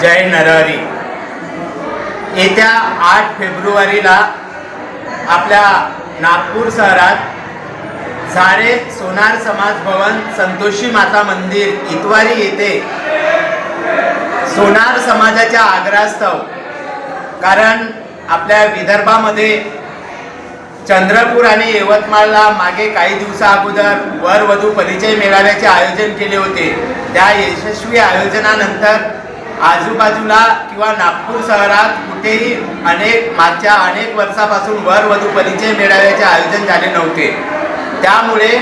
जय नरहरी. येत्या आठ फेब्रुवारीला आपल्या नागपूर शहरात झारे सोनार समाज भवन संतोषी माता मंदिर इतवारी येथे सोनार समाजाच्या आग्रहास्तव कारण आपल्या विदर्भामध्ये चंद्रपूर आणि यवतमाळला मागे काही दिवसा अगोदर वरवधू परिचय मेळाव्याचे आयोजन केले होते. त्या यशस्वी आयोजनानंतर आजूबाजूला किंवा नागपूर शहरात कुठेही अनेक मागच्या अनेक वर्षापासून वर वधू परिचय मेळाव्याचे आयोजन झाले नव्हते. त्यामुळे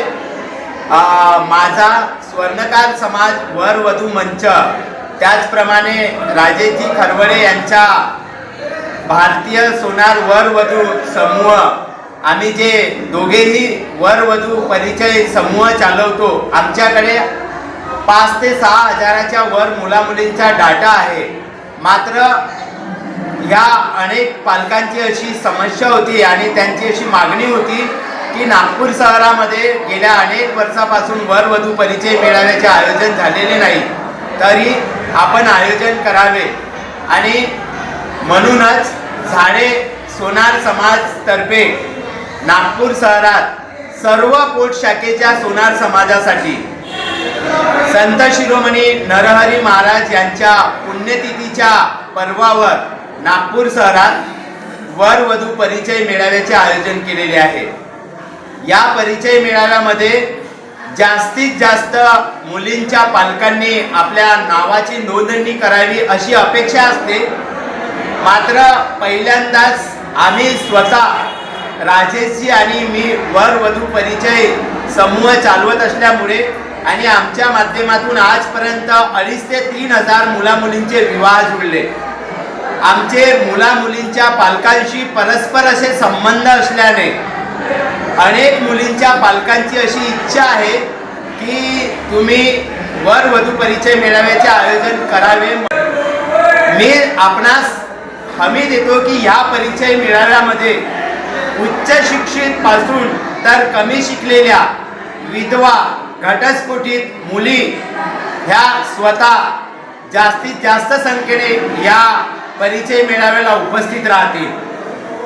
माझा स्वर्णकार समाज वर वधू मंच त्याचप्रमाणे राजेजी खरवडे यांच्या भारतीय सोनार वर वधू समूह आम्ही जे दोघेही वर वधू परिचय समूह चालवतो आमच्याकडे पाच ते सहा हजाराच्या वर मुला मुलींचा डाटा आहे. मात्र या अनेक पालकांची अशी समस्या होती आणि त्यांची अशी मागणी होती की नागपूर शहरामध्ये गेल्या अनेक वर्षापासून वरवधू परिचय मेळाव्याचे आयोजन झालेले नाही. तरी आपण आयोजन करावे. आणि म्हणूनच झाडे सोनार समाजतर्फे नागपूर शहरात सर्व पोट शाखेच्या सोनार समाजासाठी संत शिरोमणी नरहरी महाराज यांच्या पुण्यतिथीच्या पर्वावर नागपूर शहरात वर वधू परिचय मेळाव्याचे आयोजन केलेले आहे. या परिचय मेळाव्यामध्ये जास्तीत जास्त मुलींच्या पालकांनी आपल्या नावाची नोंदणी करावी अशी अपेक्षा असते. मात्र पहिल्यांदाच आम्ही स्वतः राजेशजी आणि मी वर वधू परिचय समूह चालवत असल्यामुळे आणि आमच्या माध्यमातून आजपर्यंत अडीच ते तीन हजार मुला मुलींचे विवाह जुळले. आमचे मुला मुलींच्या पालकांशी परस्पर असे संबंध असल्याने अनेक मुलींच्या पालकांची अशी इच्छा आहे की तुम्ही वर वधू परिचय मेळाव्याचे आयोजन करावे. मी आपणास हमी देतो की ह्या परिचय मेळाव्यामध्ये उच्च शिक्षित पासून तर कमी शिकलेल्या विधवा घटस्फोटीत मुली ह्या स्वतः जास्तीत जास्त संख्येने या परिचय मेळाव्याला उपस्थित राहतील.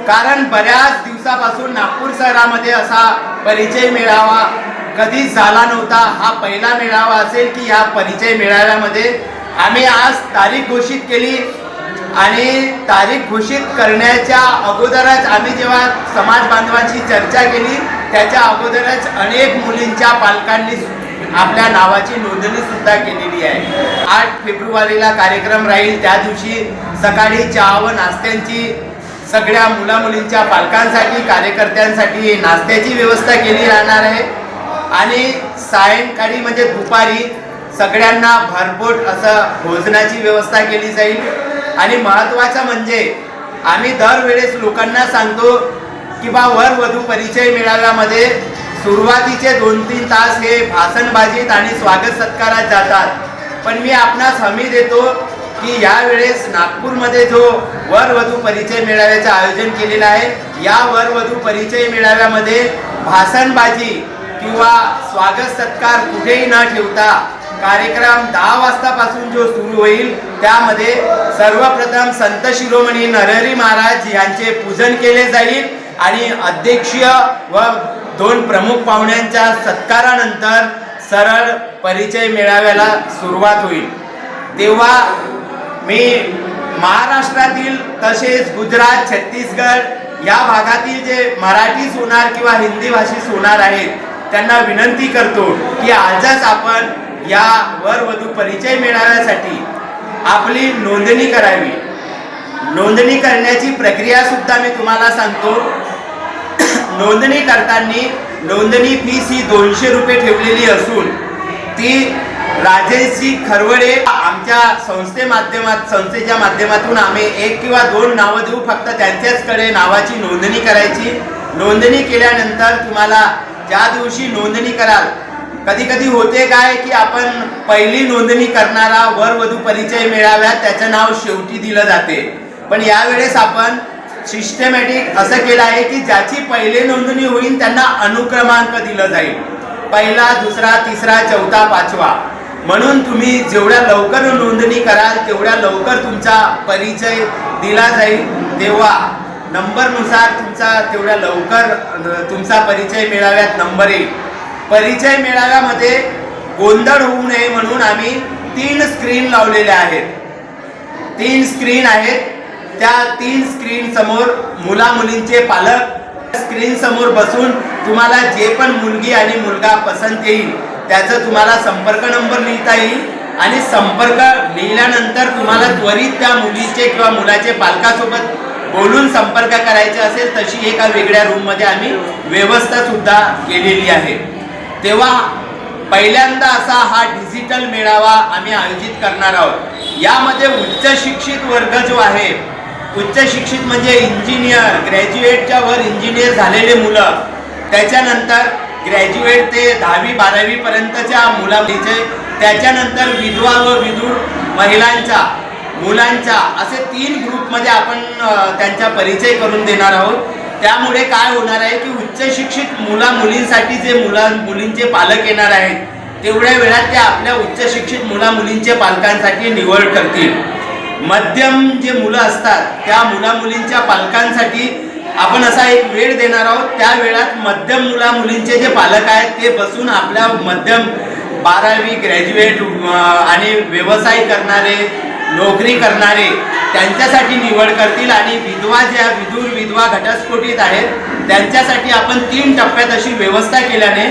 कारण बऱ्याच दिवसापासून नागपूर शहरामध्ये असा परिचय मेळावा कधीच झाला नव्हता. हा पहिला मेळावा असेल की या परिचय मेळाव्यामध्ये आम्ही आज तारीख घोषित केली आणि तारीख घोषित करण्याच्या अगोदरच आम्ही जेव्हा समाज बांधवांची चर्चा केली त्याच्या अगोदरच अनेक मुलींच्या पालकांनी आपल्या नावाची नोंदणी सुद्धा केलेली आहे. आठ फेब्रुवारीला कार्यक्रम राहील. त्या दिवशी सकाळी चहा व नाश्त्यांची सगळ्या मुला मुलींच्या पालकांसाठी कार्यकर्त्यांसाठी नाश्त्याची व्यवस्था केली राहणार आहे. आणि सायंकाळी म्हणजे दुपारी सगळ्यांना भरपोट असं भोजनाची व्यवस्था केली जाईल. आणि महत्त्वाचं म्हणजे आम्ही दरवेळेस लोकांना सांगतो किंवा वर वधू परिचय मेळाव्यामध्ये सुरुवातीचे दोन तीन तास हे भाषणबाजीत आणि स्वागत सत्कारात जातात. पण मी आपणास हमी देतो की यावेळेस नागपूरमध्ये जो वर वधू परिचय मेळाव्याचं आयोजन केलेलं आहे या वर वधू परिचय मेळाव्यामध्ये भाषणबाजी किंवा स्वागत सत्कार कुठेही न ठेवता कार्यक्रम दहा वाजतापासून जो सुरू होईल त्यामध्ये सर्वप्रथम संत शिरोमणी नरहरी महाराज यांचे पूजन केले जाईल. आणि अध्यक्षीय व दोन प्रमुख पाहुण्यांच्या सत्कारानंतर सरळ परिचय मेळाव्याला सुरुवात होईल. तेव्हा मी महाराष्ट्रातील तसेच गुजरात छत्तीसगड या भागातील जे मराठी सोनार किंवा हिंदी भाषी सोनार आहेत त्यांना विनंती करतो की आजच आपण या वरवधू परिचय मिळाव्यासाठी आपली नोंदणी करावी. नोंदणी करण्याची प्रक्रियासुद्धा मी तुम्हाला सांगतो. नोंदणी करताना नोंदणी फीस ही दोनशे रुपये ठेवलेली असून ती राजेशी खरवडे आमच्या संस्थे माध्यमात संस्थेच्या माध्यमातून आम्ही एक किंवा दोन नावं देऊ फक्त त्यांच्याचकडे नावाची नोंदणी करायची. नोंदणी केल्यानंतर तुम्हाला ज्या दिवशी नोंदणी कराल कधी कधी होते काय की आपण पहिली नोंदणी करणारा वरवधू परिचय मिळाव्या त्याचं नाव शेवटी दिलं जाते. पण यावेळेस आपण सिस्टमॅटिक असं केलं आहे की ज्याची पहिले नोंदणी होईल त्यांना अनुक्रमांक दिलं जाईल. पहिला दुसरा तिसरा चौथा पाचवा. म्हणून तुम्ही जेवढ्या लवकर नोंदणी कराल तेवढ्या लवकर तुमचा परिचय दिला जाईल. तेव्हा नंबरनुसार तुमचा तेवढ्या लवकर तुमचा परिचय मेळाव्यात नंबर. येईल परिचय मेळाव्यामध्ये गोंधळ होऊ नये म्हणून आम्ही तीन स्क्रीन लावलेल्या आहेत. तीन स्क्रीन आहेत. त्या तीन स्क्रीन समोर मुला मुलींचे पालक स्क्रीन समोर बसून तुम्हाला जे पण मुलगी आणि मुलगा पसंत येईल त्याचा तुम्हाला संपर्क नंबर लिहिता येईल आणि संपर्क लिहिल्यानंतर तुम्हाला त्वरित त्या मुलीचे किंवा मुलाचे पालकासोबत बोलून संपर्क करायचे असेल तशी एका वेगळ्या रूममध्ये आम्ही व्यवस्था सुद्धा केलेली आहे. तेव्हा पहिल्यांदा असा हा डिजिटल मेळावा आम्ही आयोजित करणार आहोत. यामध्ये उच्च शिक्षित वर्ग जो आहे उच्च शिक्षित म्हणजे इंजिनियर ग्रॅज्युएटच्या वर इंजिनियर झालेले मुलं. त्याच्यानंतर ग्रॅज्युएट ते दहावी बारावी पर्यंतच्या मुलाचे म्हणजे त्याच्यानंतर विधवा व विधूर महिलांचा मुलांचा असे तीन ग्रुपमध्ये आपण त्यांचा परिचय करून देणार आहोत. त्यामुळे काय होणार आहे की उच्च शिक्षित मुला मुलींसाठी जे मुला मुलींचे पालक येणार आहेत तेवढ्या वेळात ते आपल्या उच्च शिक्षित मुला मुलींचे पालकांसाठी निवड करतील. मध्यम जे मुलं असतात त्या मुला मुलींच्या पालकांसाठी आपण असा एक वेळ देणार आहोत. त्या वेळात मध्यम मुला मुलींचे जे पालक आहेत ते बसून आपल्या मध्यम बारावी ग्रॅज्युएट आणि व्यवसाय करणारे नोकरी करणारे त्यांच्यासाठी निवड करतील. आणि विधवा ज्या विधूर विधवा घटस्फोटित आहेत त्यांच्यासाठी आपण तीन टप्प्यात अशी व्यवस्था केल्याने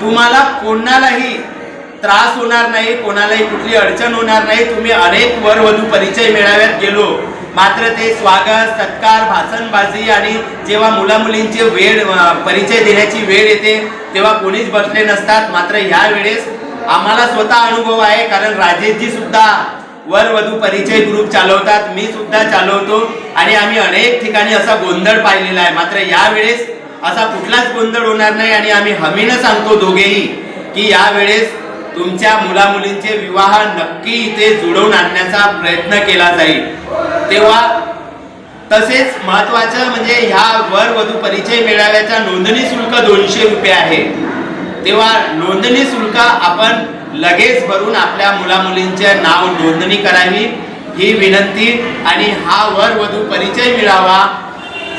तुम्हाला कोणालाही त्रास होणार नाही कोणालाही कुठली अडचण होणार नाही. तुम्ही अनेक वर वधू परिचय मेळाव्यात गेलो. मात्र ते स्वागत सत्कार भाषणबाजी आणि जेव्हा मुलामुलींचे वेळ परिचय देण्याची वेळ येते तेव्हा कोणीच बसले नसतात. मात्र ह्या वेळेस आम्हाला स्वतः अनुभव आहे कारण राजेशजी सुद्धा वरवधू परिचय ग्रुप चालवतात. मी सुद्धा चालवतो आणि आम्ही अनेक ठिकाणी असा गोंधळ पाहिलेला आहे. मात्र यावेळेस असा कुठलाच गोंधळ होणार नाही आणि आम्ही हमीनं सांगतो दोघेही की यावेळेस तुमच्या मुलामुलींचे विवाह नक्की इथे जुळवून आणण्याचा प्रयत्न केला जाईल. तेव्हा तसेच महत्वाचं म्हणजे ह्या वर वधू परिचय मेळाव्याचा नोंदणी शुल्क दोनशे रुपये आहे. तेव्हा नोंदणी शुल्क आपण लगेच भरून आपल्या मुलामुलींचे नाव नोंदणी करावी ही विनंती. आणि हा वर वधू परिचय मिळावा.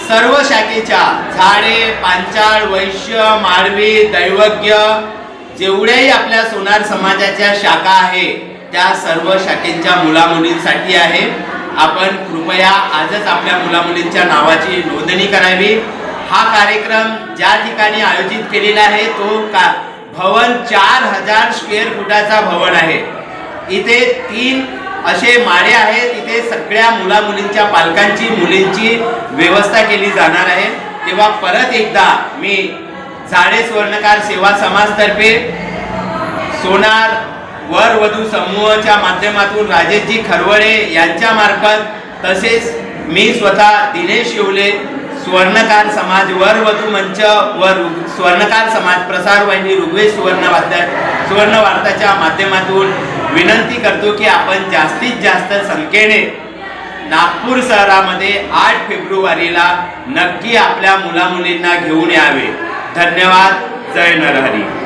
सर्व शाखेच्या झाडे पांचाळ वैश्य माळवी दैवज्ञ जेवढ्याही आपल्या सोनार समाजाच्या शाखा आहे त्या सर्व शाखेच्या मुलामुलींसाठी आहे. आपण कृपया आजच आपल्या मुलामुलींच्या नावाची नोंदणी करावी. हा कार्यक्रम ज्या ठिकाणी आयोजित केलेला आहे तो का भवन चार हजार स्क्वेअर फुटाचा भवन आहे. इथे तीन असे माळे आहेत इथे सगळ्या मुलामुलींच्या पालकांची मुलींची व्यवस्था केली जाणार आहे. तेव्हा परत एकदा मी झाडे स्वर्णकार सेवा समाजतर्फे सोनार वर वधू समूहाच्या माध्यमातून राजेशजी खरवडे यांच्या मार्फत तसेच मी स्वतः दिनेश येवले स्वर्णकार समाज वर वधू मंच व स्वर्णकार समाज प्रसार वाहिनी ऋग्वेद सुवर्ण वार्ता सुवर्ण वार्ताच्या माध्यमातून विनंती करतो की आपण जास्तीत जास्त संख्येने नागपूर शहरामध्ये आठ फेब्रुवारीला नक्की आपल्या मुलामुलींना घेऊन यावे. धन्यवाद. जय नरहरी.